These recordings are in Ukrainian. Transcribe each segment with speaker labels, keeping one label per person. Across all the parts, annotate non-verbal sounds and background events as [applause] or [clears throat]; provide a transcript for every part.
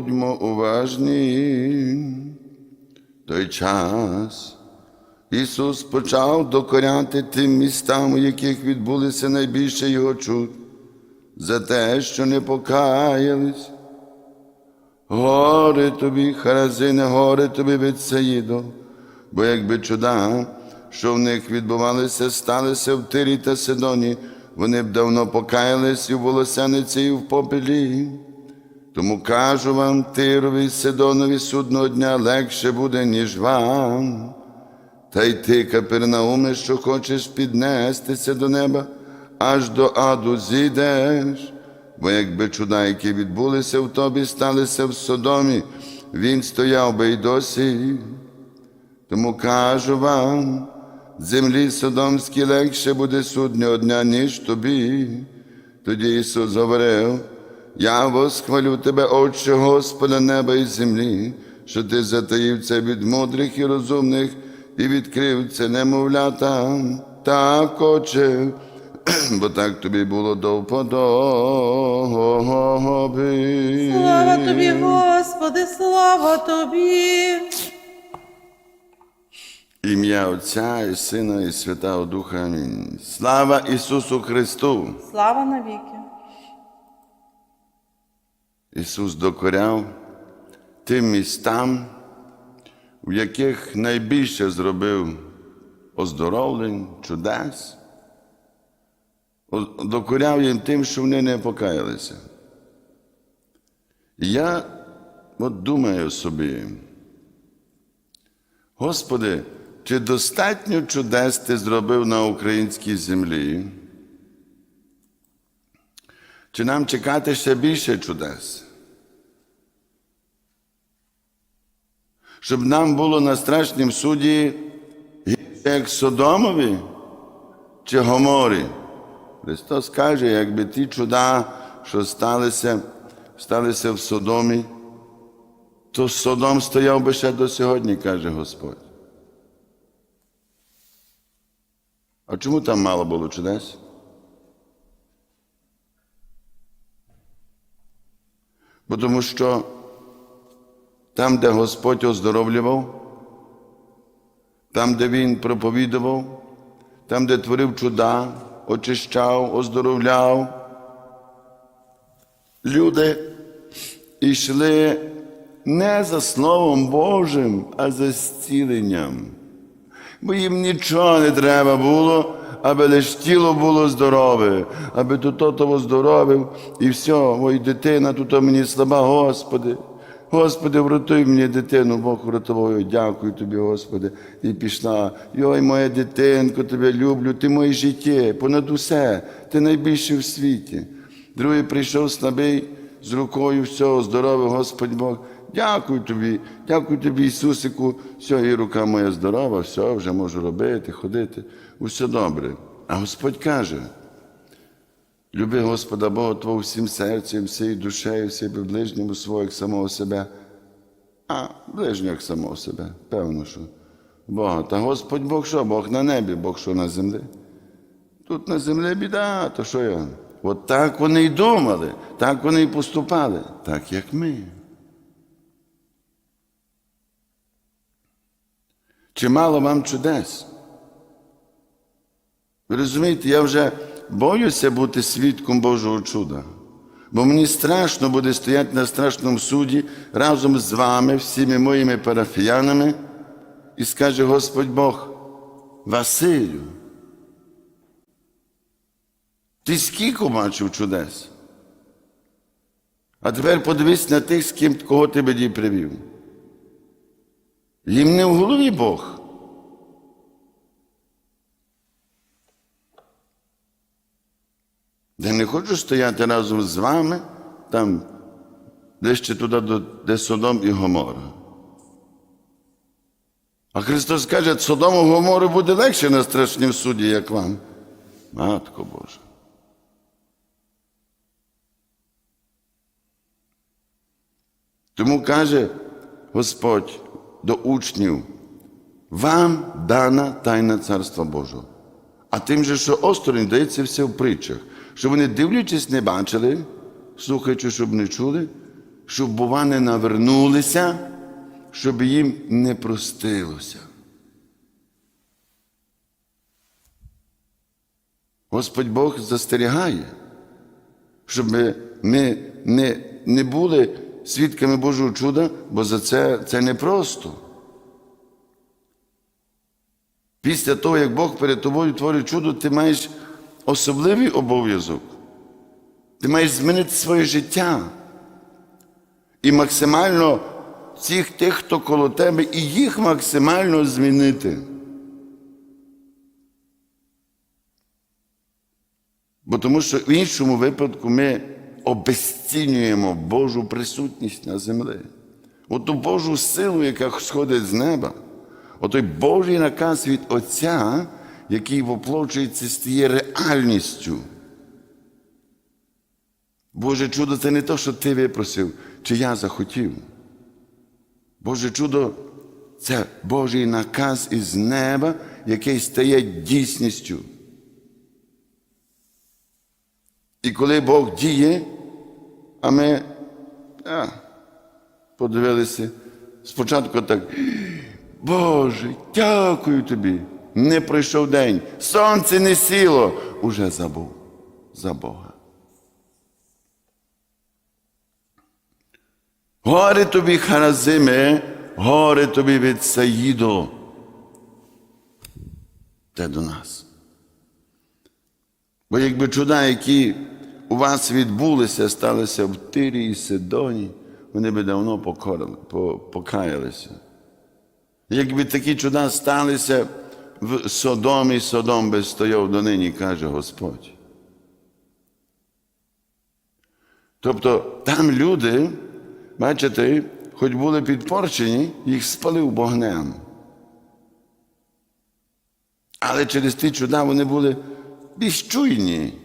Speaker 1: будьмо уважні. Той час Ісус почав докоряти тим містам, у яких відбулися найбільше Його чуд, за те, що не покаялись. Горе тобі, Харазине, горе тобі Вецаїдо, бо якби чуда, що в них відбувалися, сталися в Тирі та Сидоні, вони б давно покаялись і в волосяниці, і в попелі. Тому кажу вам, Тирові, Сидонові судного дня легше буде, ніж вам. Та й ти, Капернауме, що хочеш піднестися до неба, аж до аду зійдеш. Бо якби чуда, які відбулися в тобі, сталися в Содомі, він стояв би й досі. Тому кажу вам, землі Содомській легше буде суднього дня, ніж тобі. Тоді Ісус говорив, я восхвалю тебе, Отче Господа неба і землі, що ти затаїв це від мудрих і розумних і відкрив це немовлятам. Так, Отче, [clears throat] бо так тобі було до вподоби.
Speaker 2: Слава тобі, Господи, слава тобі.
Speaker 1: Ім'я Отця і Сина, і Святого Духа. Амінь. Слава Ісусу Христу!
Speaker 2: Слава навіки.
Speaker 1: Ісус докоряв тим містам, в яких найбільше зробив оздоровлень, чудес. Докоряв їм тим, що вони не покаялися. Я от думаю собі, Господи, чи достатньо чудес ти зробив на українській землі? Чи нам чекати ще більше чудес? Щоб нам було на страшнім суді як Содомові чи Гоморі. Христос каже, якби ті чуда, що сталися, сталися в Содомі, то Содом стояв би ще до сьогодні, каже Господь. А чому там мало було чудес? Тому що там, де Господь оздоровлював, там, де Він проповідував, там, де творив чуда, очищав, оздоровляв, люди йшли не за Словом Божим, а за зціленням. Бо їм нічого не треба було, аби лише тіло було здорове, аби тут того здоровив, і все, ой, дитина, тут мені слаба, Господи. Господи, врятуй мені дитину, Бог врятував, дякую тобі, Господи. І пішла. Йой, моя дитинко, тебе люблю, ти моє життя, понад усе, ти найбільший в світі. Другий прийшов слабий з рукою, все, здоровий Господь Бог. Дякую тобі, дякую тобі, Ісусику. Все, і рука моя здорова, все, вже можу робити, ходити. Усе добре. А Господь каже: люби Господа Бога Твого всім серцем, всією душею, всією ближньому як самого себе. А, ближнього як самого себе, певно, що Бога. Та Господь Бог що? Бог на небі, Бог що на землі. Тут на землі біда, то що я? От так вони й думали, так вони й поступали, так як ми. Чи мало вам чудес? Ви розумієте, я вже боюся бути свідком Божого чуда, бо мені страшно буде стояти на страшному суді разом з вами, всіми моїми парафіянами, і скаже Господь Бог, Василю, ти скільки бачив чудес? А тепер подивись на тих, з ким кого ти беді привів. Їм не в голові Бог. Я не хочу стояти разом з вами, там, ближче туди, де Содом і Гомора. А Христос каже, Содому Гомору буде легше на страшнім суді, як вам. Матко Божа. Тому каже Господь до учнів, вам дана тайна Царства Божого. А тим же, що осторонь дається все в притчах, що вони, дивлячись, не бачили, слухаючи, щоб не чули, щоб, бува, не навернулися, щоб їм не простилося. Господь Бог застерігає, щоб ми не, не були свідками Божого чуда, бо за це це непросто. Після того, як Бог перед тобою творить чудо, ти маєш особливий обов'язок. Ти маєш змінити своє життя. І максимально всіх тих, хто коло тебе, і їх максимально змінити. Бо тому що в іншому випадку ми обезцінюємо Божу присутність на землі. Оту Божу силу, яка сходить з неба, отой Божий наказ від Отця, який воплочується, стає реальністю. Боже чудо це не те, що ти випросив, чи я захотів. Боже чудо це Божий наказ із неба, який стає дійсністю. І коли Бог діє, а ми а, подивилися, спочатку так, Боже, дякую тобі. Не пройшов день, сонце не сіло, уже забув за Бога. Горе тобі, Харазиме, горе тобі від Саїдо. Те до нас. Бо якби чуда, які у вас відбулися, сталися в Тирі і Сидоні, вони би давно покорили, покаялися. Якби такі чуда сталися в Содомі, Содом би стояв донині, каже Господь. Тобто там люди, бачите, хоч були підпорчені, їх спалив вогнем. Але через ті чуда вони були більш чуйні.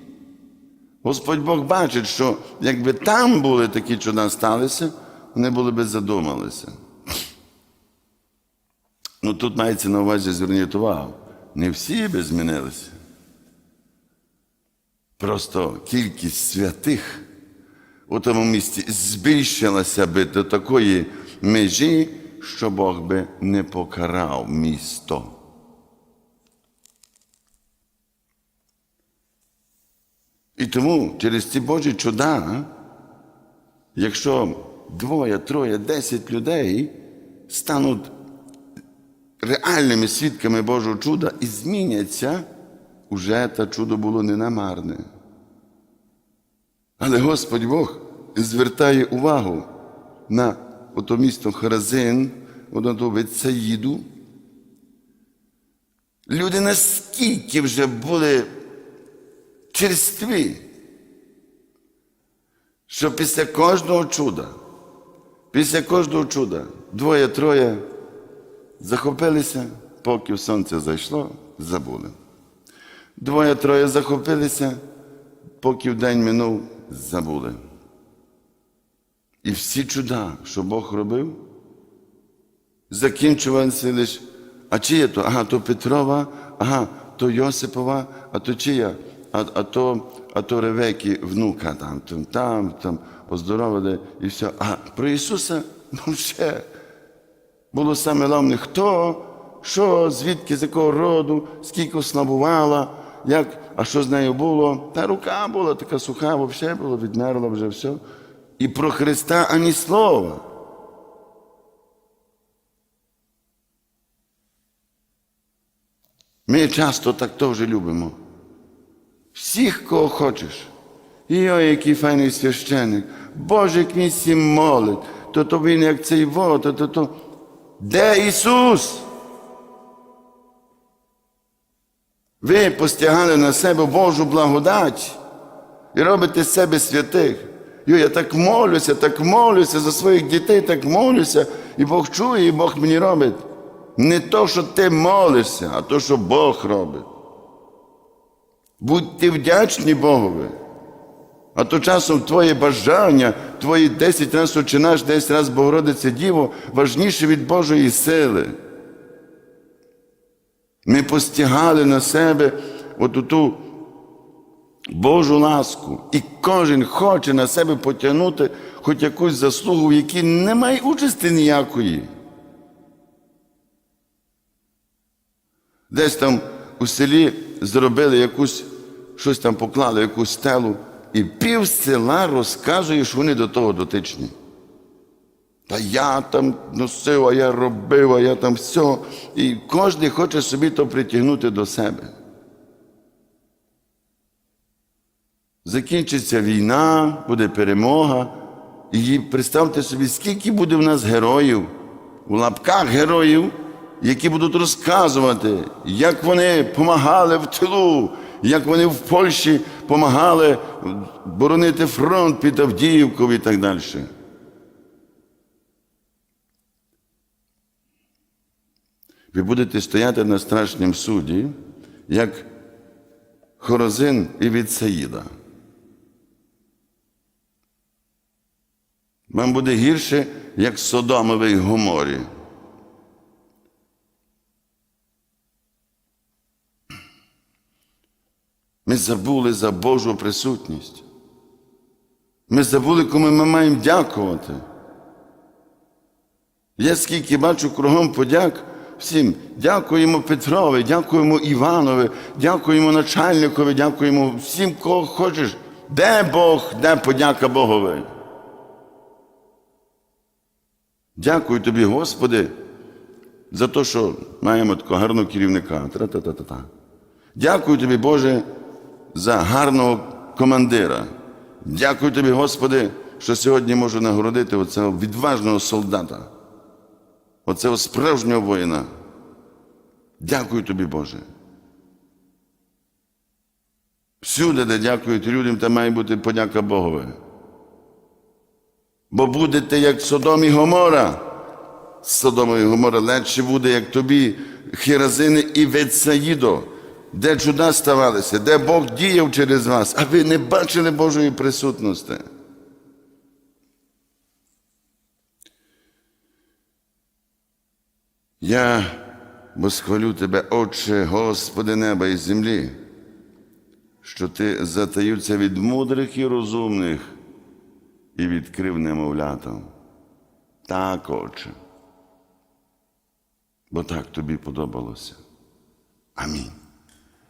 Speaker 1: Господь Бог бачить, що якби там були такі чуда сталися, вони були би задумалися. Ну тут мається на увазі зверніть увагу. Не всі би змінилися. Просто кількість святих у тому місці збільшилася би до такої межі, що Бог би не покарав місто. І тому через ці Божі чуда, якщо двоє, троє, десять людей стануть реальними свідками Божого чуда і зміняться, уже те чудо було не намарне. Але Господь Бог звертає увагу на ото місто Харазин, на ту Вецаїду. Люди наскільки вже були черстві, що після кожного чуда, після кожного чуда двоє-троє захопилися, поки сонце зайшло, забули. Двоє-троє захопилися, поки день минув, забули. І всі чуда, що Бог робив, закінчувалися лише, а чия то? Ага, то Петрова, ага, то Йосипова, а то чия? А, а то, а то Ревеки, внука там, там, там, там оздоровили і все. А про Ісуса, ну ще було саме головне, хто, що, звідки, з якого роду, скільки слабувала, як, а що з нею було. Та рука була така суха, взагалі було, відмерла вже все. І про Христа ані слова. Ми часто так теж любимо. Всіх, кого хочеш. І ой, який файний священик. Боже, всім молить, то то він як цей во, то то то. Де Ісус? Ви постягали на себе Божу благодать і робите з себе святих. Йо, я так молюся, так молюся за своїх дітей, так молюся, і Бог чує, і Бог мені робить. Не то, що ти молишся, а то, що Бог робить. Будьте вдячні Богові. А то часом твоє бажання, твої 10 разів очинаш, 10 разів Богородиця Діво важніше від Божої сили. Ми постигали на себе оту ту Божу ласку. І кожен хоче на себе потягнути хоч якусь заслугу, в якій немає участі ніякої. Десь там у селі зробили якусь, щось там поклали, якусь стелу, і пів села розказує, що вони до того дотичні. Та я там носив, а я робив, а я там все. І кожен хоче собі то притягнути до себе. Закінчиться війна, буде перемога. І представте собі, скільки буде в нас героїв, у лапках героїв, які будуть розказувати, як вони допомагали в тилу, як вони в Польщі допомагали боронити фронт під Авдіївкою і так далі. Ви будете стояти на страшнім суді, як Хорозин і Віцаїда. Вам буде гірше, як Содомовий Гоморі. Ми забули за Божу присутність. Ми забули, кому ми маємо дякувати. Я скільки бачу кругом подяк всім. Дякуємо Петрові, дякуємо Іванові, дякуємо начальникові, дякуємо всім, кого хочеш. Де Бог, де подяка Богові? Дякую тобі, Господи, за те, що маємо такого гарного керівника. Тра-та-та-та-та. Дякую тобі, Боже, за гарного командира. Дякую тобі, Господи, що сьогодні можу нагородити оцього відважного солдата, оцього справжнього воїна. Дякую тобі, Боже. Всюди, де дякують людям, там має бути подяка Богові. Бо будете як Содом і Гомора. Содом і Гомора легше буде, як тобі, Хіразини і Вецаїдо, де чуда ставалися, де Бог діяв через вас, а ви не бачили Божої присутності. Я восхвалю Тебе, Отче, Господи неба і землі, що Ти затаються від мудрих і розумних і відкрив немовлятам. Так, Отче. Бо так тобі подобалося. Амінь.